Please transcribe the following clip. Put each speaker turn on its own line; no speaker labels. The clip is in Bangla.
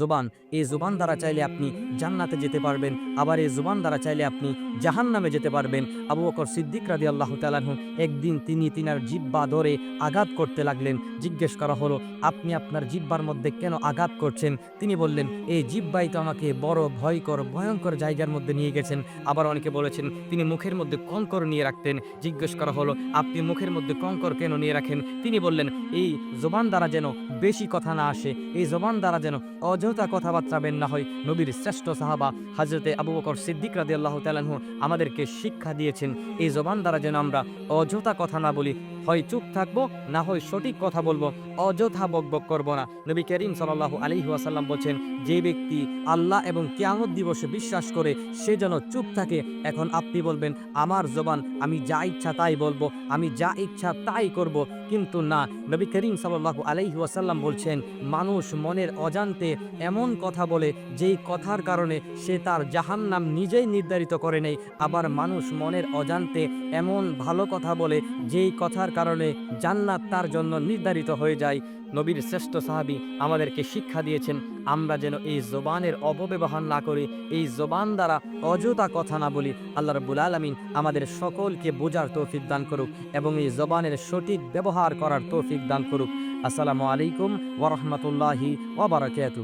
জোবান এই জোবান দ্বারা চাইলে আপনি জান্নাতে যেতে পারবেন। আবার এই জোবান দ্বারা চাইলে আপনি জাহান নামে যেতে পারবেন। আবু বকর সিদ্দিক রাদি আল্লাহ তালাহু একদিন তিনি তিনার জিব্বা ধরে আঘাত করতে লাগলেন। জিজ্ঞেস করা হলো, আপনি আপনার জিব্বার মধ্যে কেন আঘাত করছেন? তিনি বললেন এই জিব্বাই তো আমাকে বড় ভয়কর, ভয়ঙ্কর জায়গার মধ্যে নিয়ে গেছেন। আবার অনেকে বলেছেন, তিনি মুখের মধ্যে কঙ্কর নিয়ে রাখতেন। জিজ্ঞেস করা হলো, আপনি মুখের মধ্যে কঙ্কর কেন নিয়ে রাখেন? তিনি বললেন, এই জবান দ্বারা যেন বেশি কথা না আসে, এই জবান দ্বারা যেন অযথা কথাবার্তা বেন না হয়। নবীর শ্রেষ্ঠ সাহাবা হাজরতে আবু বকর সিদ্দিক রাদি আল্লাহ তালাহু আমাদেরকে শিক্ষা দিয়েছেন এই জবান দ্বারা যেন আমরা অযথা কথা না বলি হয় চুপ থাকব, না হয় সঠিক কথা বলব, অযথা বকবক করব না। নবী করিম সাল্লাহ আলী ওয়াসাল্লাম বলছেন, যে ব্যক্তি আল্লাহ এবং কেয়ামত দিবসে বিশ্বাস করে, সে যেন চুপ থাকে, এখন আপনি বলবেন, আমার জবান, আমি যা ইচ্ছা তাই বলব, আমি যা ইচ্ছা তাই করব। কিন্তু না, নবী করিম সাল্লাহ আলাইহি ওয়াসাল্লাম বলছেন, মানুষ মনের অজান্তে এমন কথা বলে, যেই কথার কারণে সে তার জাহান্নাম নিজেই নির্ধারিত করে নেই আবার মানুষ মনের অজান্তে এমন ভালো কথা বলে, যেই কথার কারণে জান্নাত তার জন্য নির্ধারিত হয়ে যায়। নবীর শ্রেষ্ঠ সাহাবি আমাদেরকে শিক্ষা দিয়েছেন, আমরা যেন এই জবানের অপব্যবহার না করি, এই জোবান দ্বারা অযথা কথা না বলি। আল্লাহ রব্বুল আলমিন আমাদের সকলকে বোঝার তৌফিক দান করুক এবং এই জবানের সঠিক ব্যবহার করার তৌফিক দান করুক। আসসালামু আলাইকুম ওরহমতুল্লাহি ওবরাকাতু